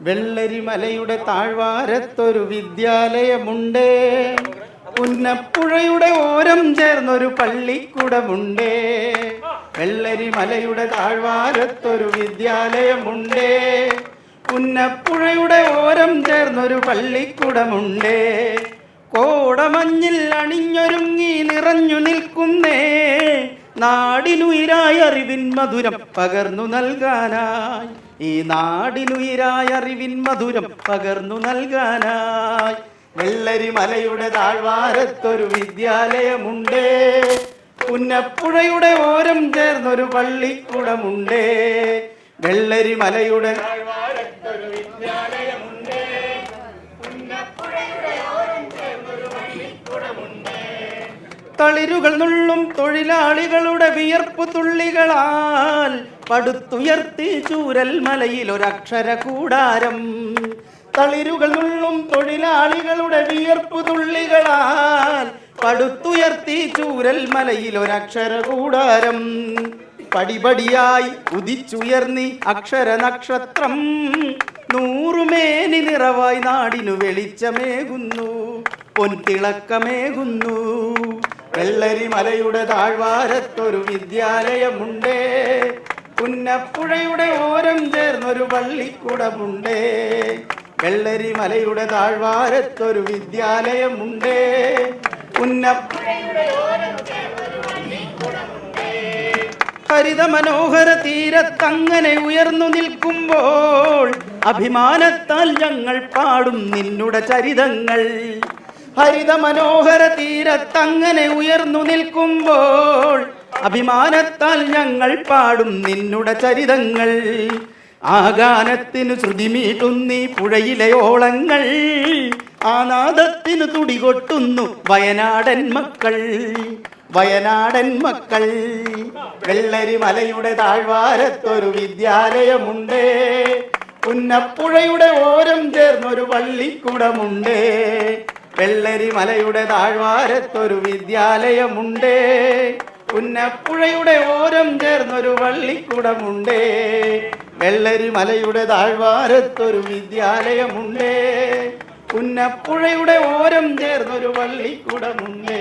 വെള്ളരിമലയുടെ താഴ്വാരത്തൊരു വിദ്യാലയമുണ്ട്. പുന്നപ്പുഴയുടെ ഓരം ചേർന്നൊരു പള്ളിക്കുടമുണ്ട്. വെള്ളരിമലയുടെ താഴ്വാരത്തൊരു വിദ്യാലയമുണ്ട്. പുന്നപ്പുഴയുടെ ഓരം ചേർന്നൊരു പള്ളിക്കുടമുണ്ട്. കോടമഞ്ഞിൽ അണിഞ്ഞൊരുങ്ങി നിറഞ്ഞു നിൽക്കുന്നേ നാടിനുയിരായ അറിവിൻ മധുരം പകർന്നു നൽകാനായി. ഈ നാടിനുയിരായ അറിവിൻ മധുരം പകർന്നു നൽകാനായി. വെള്ളരി മലയുടെ താഴ്വാരത്തൊരു വിദ്യാലയമുണ്ട്. പുന്നപ്പുഴയുടെ ഓരം ചേർന്നൊരു പള്ളിക്കുടമുണ്ട്. വെള്ളരിമലയുടെ താഴ്വാരത്തൊരു വിദ്യാലയമുണ്ട് പുന്നപ്പുഴയുടെ ഓരം ചേർന്നൊരു പള്ളിക്കുടമുണ്ട് തളിരുകൾ നുള്ളും തൊഴിലാളികളുടെ വിയർപ്പ് തുള്ളികളാൽ പടുത്തുയർത്തി ചൂരൽ മലയിൽ ഒരക്ഷര കൂടാരം. തളിരുകൾ നുള്ളും തൊഴിലാളികളുടെ വിയർപ്പ് തുള്ളികളാൽ പടുത്തുയർത്തി ചൂരൽ മലയിൽ ഒരക്ഷര കൂടാരം. പടിപടിയായി ഉദിച്ചുയർന്നി അക്ഷര നക്ഷത്രം നൂറുമേനി നിറവായി നാടിനു വെളിച്ചമേകുന്നു പൊൻതിളക്കമേകുന്നു. വെള്ളരിമലയുടെ താഴ്വാരത്തൊരു വിദ്യാലയമുണ്ട്. പുന്നപ്പുഴയുടെ ഓരം ചേർന്നൊരു പള്ളിക്കുടമുണ്ട്. വെള്ളരിമലയുടെ താഴ്വാരത്തൊരു വിദ്യാലയമുണ്ട്. ഹരിത മനോഹര തീരത്തങ്ങനെ ഉയർന്നു നിൽക്കുമ്പോൾ അഭിമാനത്താൽ ഞങ്ങൾ പാടും നിന്നുടെ ചരിതങ്ങൾ. ഹരിത മനോഹര തീരത്തങ്ങനെ ഉയർന്നു നിൽക്കുമ്പോൾ അഭിമാനത്താൽ ഞങ്ങൾ പാടും നിന്നുടെ ചരിതങ്ങൾ. ആഗാനത്തിനു ശ്രുതിമീട്ടുന്നീ പുഴയിലെ ഓളങ്ങൾ ആനാദത്തിനു തുടി തുടികൊട്ടുന്നു വയനാടൻ മക്കൾ. വയനാടൻ മക്കൾ. വെള്ളരി മലയുടെ താഴ്വാരത്തൊരു വിദ്യാലയമുണ്ട്. പുന്നപ്പുഴയുടെ ഓരം ചേർന്നൊരു പള്ളിക്കുടമുണ്ട്. വെള്ളരിമലയുടെ താഴ്വാരത്തൊരു വിദ്യാലയമുണ്ട്. പുന്നപ്പുഴയുടെ ഓരം ചേർന്നൊരു പള്ളിക്കുടമുണ്ട് വെള്ളരിമലയുടെ താഴ്വാരത്തൊരു വിദ്യാലയമുണ്ട്. പുന്നപ്പുഴയുടെ ഓരം ചേർന്നൊരു പള്ളിക്കുടമുണ്ട്